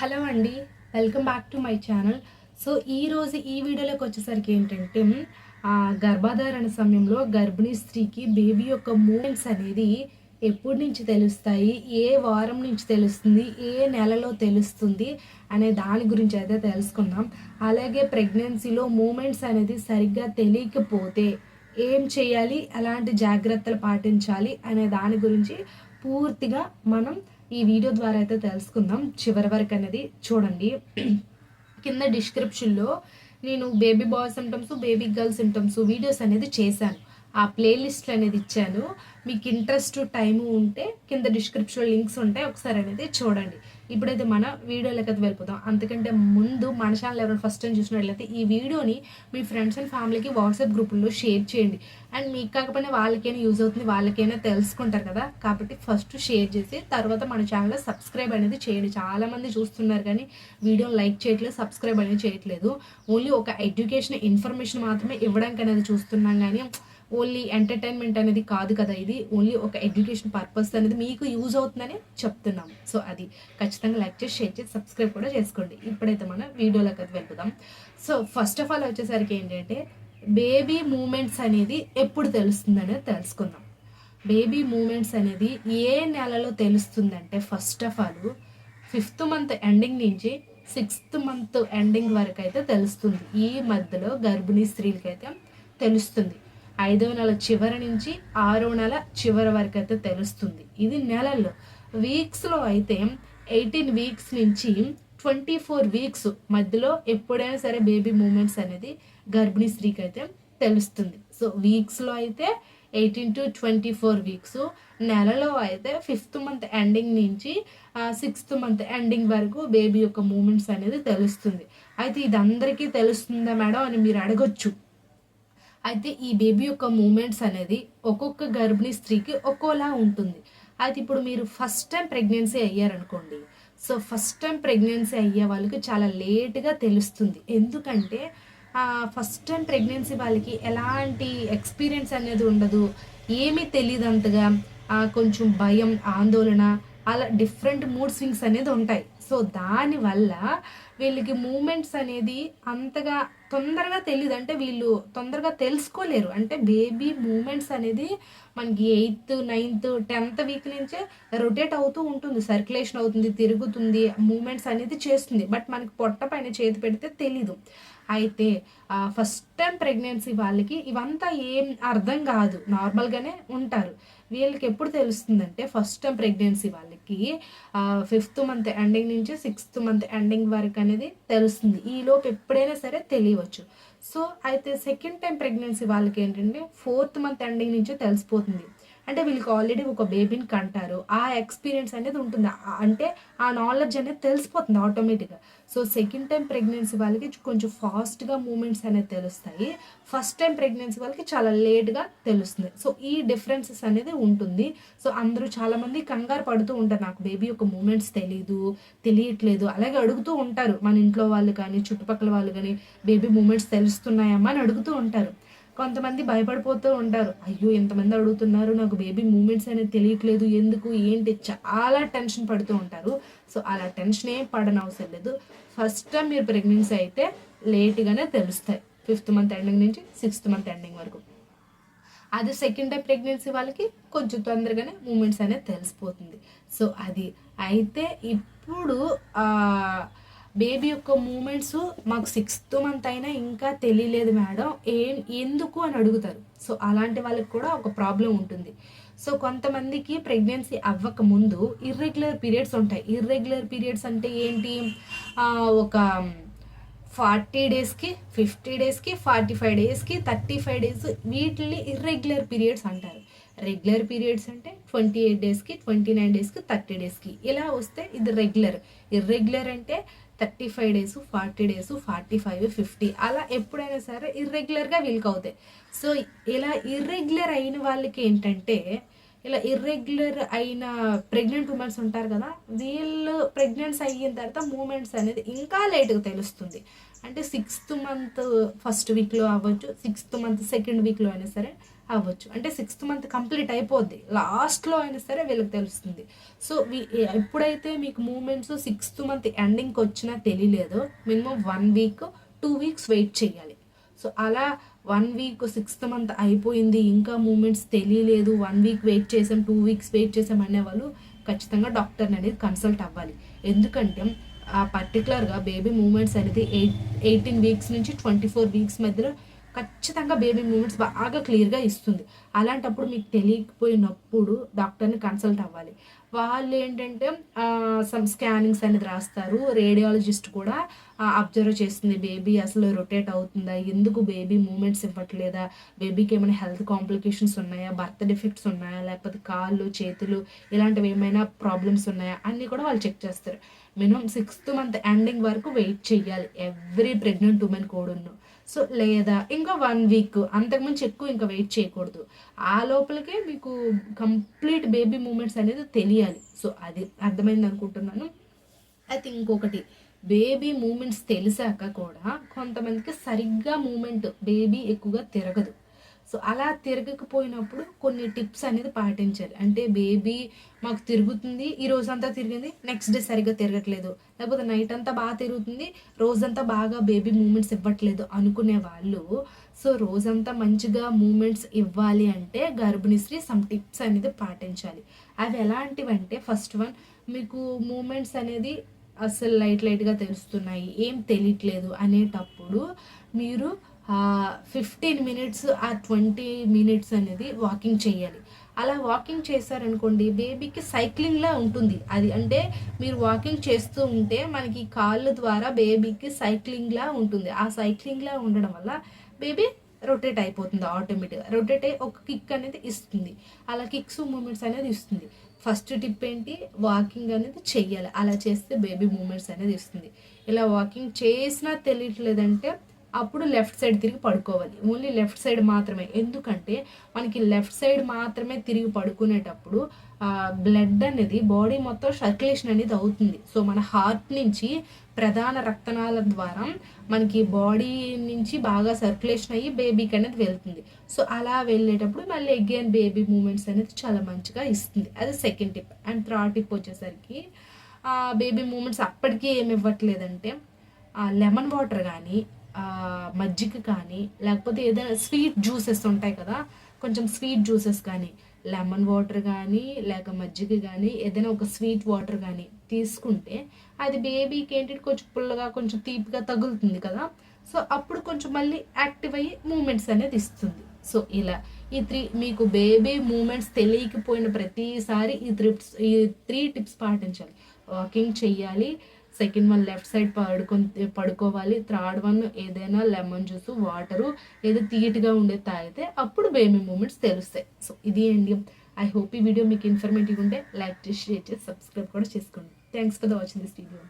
Hello అండి welcome back to my channel. So ఈరోజు ఈ వీడియోలోకి వచ్చేసరికి ఏంటంటే గర్భధారణ సమయంలో గర్భిణీ స్త్రీకి బేబీ యొక్క మూమెంట్స్ అనేది ఎప్పటి నుంచి తెలుస్తాయి ఏ వారం నుంచి తెలుస్తుంది ఏ నెలలో తెలుస్తుంది అనే దాని గురించి అయితే తెలుసుకుందాం. అలాగే ప్రెగ్నెన్సీలో మూమెంట్స్ అనేది సరిగ్గా తెలియకపోతే ఏం చేయాలి ఎలాంటి జాగ్రత్తలు పాటించాలి అనే దాని గురించి పూర్తిగా మనం ఈ వీడియో ద్వారా అయితే తెలుసుకుందాం. చివరి వరకు అనేది చూడండి. కింద డిస్క్రిప్షన్లో నేను baby boy symptoms baby girl symptoms videos అనేది చేశాను. ఆ ప్లేలిస్ట్ అనేది ఇచ్చాను. మీకు ఇంట్రెస్ట్ టైము ఉంటే కింద డిస్క్రిప్షన్లో లింక్స్ ఉంటాయి. ఒకసారి అనేది చూడండి. ఇప్పుడైతే మన వీడియోలోకి అయితే వెళ్ళిపోతాం అంతకంటే ముందు మన ఛానల్ ఎవరైనా ఫస్ట్ టైం చూసినట్లయితే ఈ వీడియోని మీ ఫ్రెండ్స్ అండ్ ఫ్యామిలీకి వాట్సాప్ గ్రూపుల్లో షేర్ చేయండి. అండ్ మీకు కాకపోయినా వాళ్ళకైనా యూజ్ అవుతుంది. వాళ్ళకైనా తెలుసుకుంటారు కదా. కాబట్టి ఫస్ట్ షేర్ చేసి తర్వాత మన ఛానల్లో సబ్స్క్రైబ్ అనేది చేయండి. చాలామంది చూస్తున్నారు కానీ వీడియో లైక్ చేయట్లేదు సబ్స్క్రైబ్ అనేది చేయట్లేదు. ఓన్లీ ఒక ఎడ్యుకేషన్ ఇన్ఫర్మేషన్ మాత్రమే ఇవ్వడానికి అనేది చూస్తున్నాం కానీ ఓన్లీ ఎంటర్టైన్మెంట్ అనేది కాదు కదా ఇది. ఓన్లీ ఒక ఎడ్యుకేషన్ పర్పస్ అనేది మీకు యూజ్ అవుతుందని చెప్తున్నాం. సో అది ఖచ్చితంగా లైక్ చేసి షేర్ చేసి సబ్స్క్రైబ్ కూడా చేసుకోండి. ఇప్పుడైతే మనం వీడియోలోకి అయితే వెళ్ళిపోదాం. సో ఫస్ట్ ఆఫ్ ఆల్ వచ్చేసరికి ఏంటంటే బేబీ మూమెంట్స్ అనేది ఎప్పుడు తెలుస్తుంది అనేది తెలుసుకుందాం. బేబీ మూమెంట్స్ అనేది ఏ నెలలో తెలుస్తుందంటే first of all fifth month ending నుంచి సిక్స్త్ మంత్ ఎండింగ్ వరకు అయితే తెలుస్తుంది. ఈ మధ్యలో గర్భిణీ స్త్రీలకైతే తెలుస్తుంది. ఐదవ నెల చివరి నుంచి ఆరో నెల చివరి వరకు అయితే తెలుస్తుంది. ఇది నెలల్లో వీక్స్లో అయితే ఎయిటీన్ వీక్స్ నుంచి ట్వంటీ ఫోర్ వీక్స్ మధ్యలో ఎప్పుడైనా సరే బేబీ మూమెంట్స్ అనేది గర్భిణీ స్త్రీకి అయితే తెలుస్తుంది. సో వీక్స్లో అయితే eighteen to twenty four weeks నెలలో అయితే ఫిఫ్త్ మంత్ ఎండింగ్ నుంచి సిక్స్త్ మంత్ ఎండింగ్ వరకు బేబీ యొక్క మూమెంట్స్ అనేది తెలుస్తుంది. అయితే ఇది అందరికీ తెలుస్తుందా మేడం అని మీరు అడగొచ్చు. అయితే ఈ బేబీ యొక్క మూమెంట్స్ అనేది ఒక్కొక్క గర్భిణీ స్త్రీకి ఒక్కోలా ఉంటుంది. అయితే ఇప్పుడు మీరు ఫస్ట్ టైం ప్రెగ్నెన్సీ అయ్యారనుకోండి. సో ఫస్ట్ టైం ప్రెగ్నెన్సీ అయ్యే వాళ్ళకి చాలా లేట్గా తెలుస్తుంది. ఎందుకంటే ఫస్ట్ టైం ప్రెగ్నెన్సీ వాళ్ళకి ఎలాంటి ఎక్స్పీరియన్స్ అనేది ఉండదు. ఏమీ తెలియదు అంతగా కొంచెం భయం ఆందోళన అలా డిఫరెంట్ మూడ్ స్వింగ్స్ అనేది ఉంటాయి. సో దానివల్ల వీళ్ళకి మూమెంట్స్ అనేది అంతగా తొందరగా తెలియదు అంటే వీళ్ళు తొందరగా తెలుసుకోలేరు. అంటే బేబీ మూమెంట్స్ అనేది మనకి ఎయిత్ నైన్త్ టెన్త్ వీక్ నుంచే రొటేట్ అవుతూ ఉంటుంది. సర్క్యులేషన్ అవుతుంది తిరుగుతుంది మూమెంట్స్ అనేది చేస్తుంది. బట్ మనకి పొట్ట పైన చేతి పెడితే తెలీదు. అయితే ఫస్ట్ టైం ప్రెగ్నెన్సీ వాళ్ళకి ఇవంతా ఏం అర్థం కాదు. నార్మల్గానే ఉంటారు. వీళ్ళకి ఎప్పుడు తెలుస్తుందంటే ఫస్ట్ టైం ప్రెగ్నెన్సీ వాళ్ళకి ఫిఫ్త్ మంత్ ఎండింగ్ నుంచి సిక్స్త్ మంత్ ఎండింగ్ వరకు అనేది తెలుస్తుంది. ఈలోపు ఎప్పుడైనా సరే తెలియవచ్చు. సో అయితే సెకండ్ టైం ప్రెగ్నెన్సీ వాళ్ళకి ఏంటంటే ఫోర్త్ మంత్ ఎండింగ్ నుంచే తెలిసిపోతుంది. అంటే వీళ్ళకి ఆల్రెడీ ఒక బేబీని కంటారు. ఆ ఎక్స్పీరియన్స్ అనేది ఉంటుంది. అంటే ఆ నాలెడ్జ్ అనేది తెలిసిపోతుంది ఆటోమేటిక్గా సో సెకండ్ టైం ప్రెగ్నెన్సీ వాళ్ళకి కొంచెం ఫాస్ట్గా మూమెంట్స్ అనేది తెలుస్తాయి. ఫస్ట్ టైం ప్రెగ్నెన్సీ వాళ్ళకి చాలా లేట్గా తెలుస్తుంది. సో ఈ డిఫరెన్సెస్ అనేది ఉంటుంది. సో అందరూ చాలామంది కంగారు పడుతూ ఉంటారు. నాకు బేబీ యొక్క మూమెంట్స్ తెలియదు తెలియట్లేదు. అలాగే అడుగుతూ ఉంటారు. మన ఇంట్లో వాళ్ళు కానీ చుట్టుపక్కల వాళ్ళు కానీ బేబీ మూమెంట్స్ తెలుస్తున్నాయమ్మా అని అడుగుతూ ఉంటారు. కొంతమంది భయపడిపోతూ ఉంటారు. అయ్యో ఎంతమంది అడుగుతున్నారు? నాకు బేబీ మూమెంట్స్ అనేది తెలియట్లేదు. ఎందుకు? ఏంటి? చాలా టెన్షన్ పడుతూ ఉంటారు. సో అలా టెన్షన్ ఏం పడనవసరం లేదు. ఫస్ట్ టైం మీరు ప్రెగ్నెన్సీ అయితే లేట్గానే తెలుస్తాయి. ఫిఫ్త్ మంత్ ఎండింగ్ నుంచి సిక్స్త్ మంత్ ఎండింగ్ వరకు. అది సెకండ్ టైం ప్రెగ్నెన్సీ వాళ్ళకి కొంచెం తొందరగానే మూమెంట్స్ అనేది తెలిసిపోతుంది. సో అది అయితే ఇప్పుడు బేబీ యొక్క మూమెంట్స్ మాకు సిక్స్త్ మంత్ అయినా ఇంకా తెలియలేదు మేడం. ఏం ఎందుకు అని అడుగుతారు. సో అలాంటి వాళ్ళకి కూడా ఒక ప్రాబ్లం ఉంటుంది. సో కొంతమందికి ప్రెగ్నెన్సీ అవ్వక ముందు ఇర్రెగ్యులర్ పీరియడ్స్ ఉంటాయి. ఇర్రెగ్యులర్ పీరియడ్స్ అంటే ఏంటి? ఒక ఫార్టీ డేస్కి ఫిఫ్టీ డేస్కి ఫార్టీ ఫైవ్ డేస్కి థర్టీ ఫైవ్ డేస్ వీటిని ఇర్రెగ్యులర్ పీరియడ్స్ అంటారు. రెగ్యులర్ పీరియడ్స్ అంటే ట్వంటీ ఎయిట్ డేస్కి ట్వంటీ నైన్ డేస్కి థర్టీ డేస్కి. ఇలా వస్తే ఇది రెగ్యులర్. ఇర్రెగ్యులర్ అంటే thirty five days forty days forty five fifty అలా ఎప్పుడైనా సరే ఇర్రెగ్యులర్గా వీల్క్ అవుతాయి. సో ఇలా ఇర్రెగ్యులర్ అయిన వాళ్ళకి ఏంటంటే ఇలా ఇర్రెగ్యులర్ అయిన ప్రెగ్నెంట్ ఉమెన్స్ ఉంటారు కదా వీళ్ళు ప్రెగ్నెన్సీ అయిన తర్వాత మూమెంట్స్ అనేది ఇంకా లేట్గా తెలుస్తుంది. అంటే సిక్స్త్ మంత్ ఫస్ట్ వీక్లో అవ్వచ్చు సిక్స్త్ మంత్ సెకండ్ వీక్లో అయినా సరే అవ్వచ్చు. అంటే సిక్స్త్ మంత్ కంప్లీట్ అయిపోద్ది. లాస్ట్లో అయినా సరే వీళ్ళకి తెలుస్తుంది. సో ఎప్పుడైతే మీకు మూమెంట్స్ సిక్స్త్ మంత్ ఎండింగ్కి వచ్చినా తెలియలేదో minimum one week two weeks wait చేయాలి. సో అలా వన్ వీక్ సిక్స్త్ మంత్ అయిపోయింది ఇంకా మూమెంట్స్ తెలియలేదు వన్ వీక్ వెయిట్ చేసాం టూ వీక్స్ వెయిట్ చేసాం అనే వాళ్ళు ఖచ్చితంగా డాక్టర్ని అనేది కన్సల్ట్ అవ్వాలి. ఎందుకంటే ఆ పర్టికులర్గా బేబీ మూమెంట్స్ అనేది ఎయిట్ ఎయిటీన్ వీక్స్ నుంచి ట్వంటీ ఫోర్ వీక్స్ మధ్యలో ఖచ్చితంగా బేబీ మూమెంట్స్ బాగా క్లియర్గా ఇస్తుంది. అలాంటప్పుడు మీకు తెలియకపోయినప్పుడు డాక్టర్ని కన్సల్ట్ అవ్వాలి. వాళ్ళు ఏంటంటే సమ్ స్కానింగ్స్ అనేది రాస్తారు. రేడియాలజిస్ట్ కూడా అబ్జర్వ్ చేస్తుంది. బేబీ అసలు రొటేట్ అవుతుందా? ఎందుకు బేబీ మూమెంట్స్ ఇవ్వట్లేదా? బేబీకి ఏమైనా హెల్త్ కాంప్లికేషన్స్ ఉన్నాయా? బర్త్ డిఫెక్ట్స్ ఉన్నాయా? లేకపోతే కాళ్ళు చేతులు ఇలాంటివి ఏమైనా ప్రాబ్లమ్స్ ఉన్నాయా? అన్నీ కూడా వాళ్ళు చెక్ చేస్తారు. మినిమం సిక్స్త్ మంత్ ఎండింగ్ వరకు వెయిట్ చేయాలి ఎవ్రీ ప్రెగ్నెంట్ ఉమెన్ కూడా సో లేదా ఇంకా వన్ వీక్ అంతకుమించి ఎక్కువ ఇంకా వెయిట్ చేయకూడదు. ఆ లోపలికే మీకు కంప్లీట్ బేబీ మూమెంట్స్ అనేది తెలియాలి. సో అది అర్థమైంది అనుకుంటున్నాను. అయితే ఇంకొకటి బేబీ మూమెంట్స్ తెలిసాక కూడా కొంతమందికి సరిగ్గా మూమెంట్ బేబీ ఎక్కువగా తిరగదు. సో అలా తిరగకపోయినప్పుడు కొన్ని టిప్స్ అనేది పాటించాలి. అంటే బేబీ మాకు తిరుగుతుంది ఈ రోజంతా తిరిగింది నెక్స్ట్ డే సరిగ్గా తిరగట్లేదు. లేకపోతే నైట్ అంతా బాగా తిరుగుతుంది రోజంతా బాగా బేబీ మూమెంట్స్ ఇవ్వట్లేదు అనుకునే వాళ్ళు. సో రోజంతా మంచిగా మూమెంట్స్ ఇవ్వాలి అంటే గర్భిణిశ్రీ సమ్ టిప్స్ అనేది పాటించాలి. అవి ఎలాంటివి అంటే ఫస్ట్ వన్ మీకు మూమెంట్స్ అనేది అసలు లైట్ లైట్గా తెలుస్తున్నాయి ఏం తెలియట్లేదు అనేటప్పుడు మీరు ఫిఫ్టీన్ మినిట్స్ ఆ ట్వంటీ మినిట్స్ అనేది వాకింగ్ చేయాలి. అలా వాకింగ్ చేశారనుకోండి బేబీకి సైక్లింగ్లా ఉంటుంది. అది అంటే మీరు వాకింగ్ చేస్తూ ఉంటే మనకి కాళ్ళ ద్వారా బేబీకి సైక్లింగ్లా ఉంటుంది. ఆ సైక్లింగ్లా ఉండడం వల్ల బేబీ రొటేట్ అయిపోతుంది ఆటోమేటిక్గా రొటేట్ అయ్యి ఒక కిక్ అనేది ఇస్తుంది. అలా కిక్స్ మూమెంట్స్ అనేది ఇస్తుంది. ఫస్ట్ టిప్ ఏంటి? వాకింగ్ అనేది చెయ్యాలి అలా చేస్తే బేబీ మూమెంట్స్ అనేది ఇస్తుంది. ఇలా వాకింగ్ చేసినా తెలియట్లేదంటే అప్పుడు లెఫ్ట్ సైడ్ తిరిగి పడుకోవాలి. ఓన్లీ లెఫ్ట్ సైడ్ మాత్రమే. ఎందుకంటే మనకి లెఫ్ట్ సైడ్ మాత్రమే తిరిగి పడుకునేటప్పుడు బ్లడ్ అనేది బాడీ మొత్తం సర్క్యులేషన్ అనేది అవుతుంది. సో మన హార్ట్ నుంచి ప్రధాన రక్తనాల ద్వారా మనకి బాడీ నుంచి బాగా సర్క్యులేషన్ అయ్యి బేబీకి అనేది వెళ్తుంది. సో అలా వెళ్ళేటప్పుడు మళ్ళీ అగైన్ బేబీ మూమెంట్స్ అనేది చాలా మంచిగా ఇస్తుంది. అది second tip. And third tip వచ్చేసరికి బేబీ మూమెంట్స్ అప్పటికీ ఏమి ఇవ్వట్లేదంటే లెమన్ వాటర్ కానీ మజ్జిగ కానీ లేకపోతే ఏదైనా స్వీట్ జ్యూసెస్ ఉంటాయి కదా కొంచెం స్వీట్ జ్యూసెస్ కానీ లెమన్ వాటర్ కానీ లేక మజ్జిగ కానీ ఏదైనా ఒక స్వీట్ వాటర్ కానీ తీసుకుంటే అది బేబీకి ఏంటి కొంచెం పుల్లగా కొంచెం తీపిగా తగులుతుంది కదా. సో అప్పుడు కొంచెం మళ్ళీ యాక్టివ్ అయ్యి మూమెంట్స్ అనేది ఇస్తుంది. సో ఇలా ఈ త్రీ మీకు బేబీ మూమెంట్స్ తెలియకపోయిన ప్రతిసారి ఈ త్రిప్స్ ఈ త్రీ టిప్స్ పాటించాలి. వాకింగ్ చెయ్యాలి సెకండ్ వన్ లెఫ్ట్ సైడ్ పడుకొని పడుకోవాలి. థర్డ్ వన్ ఏదైనా లెమన్ జ్యూస్ వాటరు ఏదో తీయటిగా ఉండే తాగితే అప్పుడు బేబీ మూమెంట్స్ తెలుస్తాయి. సో ఇది ఏంటి ఐ హోప్ ఈ వీడియో మీకు ఇన్ఫర్మేటివ్ ఉంటే లైక్ చేసి షేర్ చేసి సబ్స్క్రైబ్ కూడా చేసుకోండి. Thanks for the watching this video.